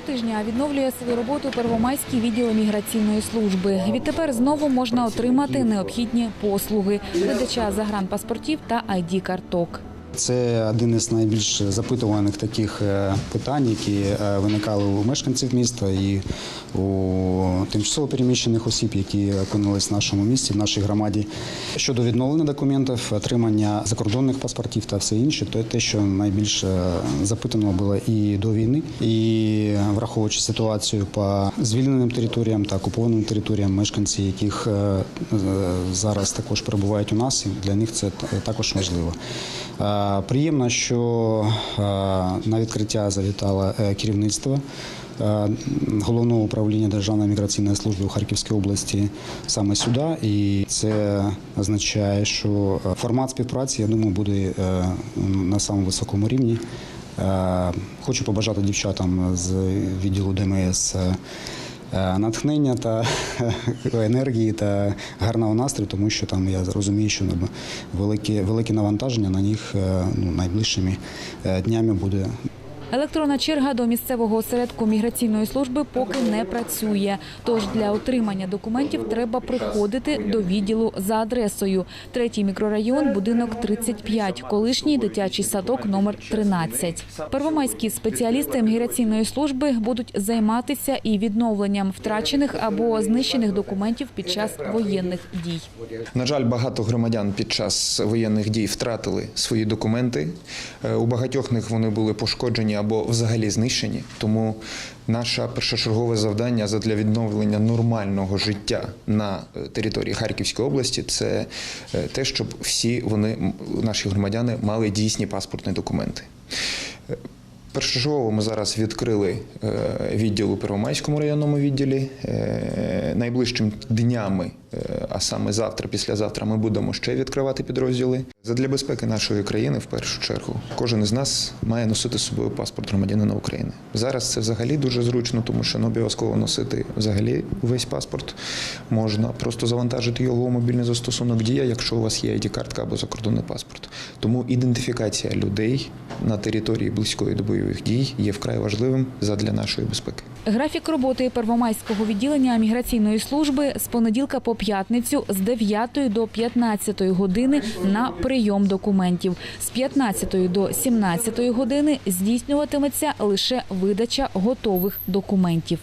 тижня відновлює свою роботу Первомайський відділ міграційної служби. Відтепер знову можна отримати необхідні послуги видача загранпаспортів та id карток. Це один із найбільш запитуваних таких е, питань, які е, виникали у мешканців міста і у тимчасово переміщених осіб, які опинились в нашому місті, в нашій громаді. Щодо відновлення документів, отримання закордонних паспортів та все інше, то те, що найбільше запитано було і до війни, і враховуючи ситуацію по звільненим територіям та окупованим територіям, мешканці, яких е, зараз також перебувають у нас, і для них це також важливо. Приємно, що е, на відкриття завітало е, керівництво головного управління Державної міграційної служби у Харківській області саме сюди. І це означає, що е, формат співпраці, я думаю, буде е, на самому високому рівні. Е, Хочу побажати дівчатам з відділу ДМС. Натхнення та енергії та гарного настрою, тому що там я розумію, що велике, велике навантаження на них ну, найближчими днями буде Електронна черга до місцевого осередку міграційної служби поки не працює. Тож для отримання документів треба приходити до відділу за адресою. Третій мікрорайон, будинок 35, колишній дитячий садок номер 13. Первомайські спеціалісти міграційної служби будуть займатися і відновленням втрачених або знищених документів під час воєнних дій. На жаль, багато громадян під час воєнних дій втратили свої документи. Е, У багатьох них вони були пошкоджені або взагалі знищені. Тому наше першочергове завдання для відновлення нормального життя на е, території Харківської області це е, те, щоб всі вони, наші громадяни, мали дійсні паспортні документи. Першочергово ми зараз відкрили е, відділ у Первомайському районному відділі. Е, Найближчим днями, е, а саме завтра, післязавтра, ми будемо ще відкривати підрозділи. Задля безпеки нашої країни, в першу чергу, кожен із нас має носити з собою паспорт громадянина України. Зараз це взагалі дуже зручно, тому що не обов'язково носити взагалі весь паспорт. Можна просто завантажити його у мобільний застосунок дія, якщо у вас є ID-картка або закордонний паспорт. Тому ідентифікація людей на території близької до бойових дій є вкрай важливим задля нашої безпеки. Графік роботи Первомайського відділення міграційної служби з понеділка по п'ятницю з 9 до 15 години на прийом документів. З 15 до 17 години здійснюватиметься лише видача готових документів.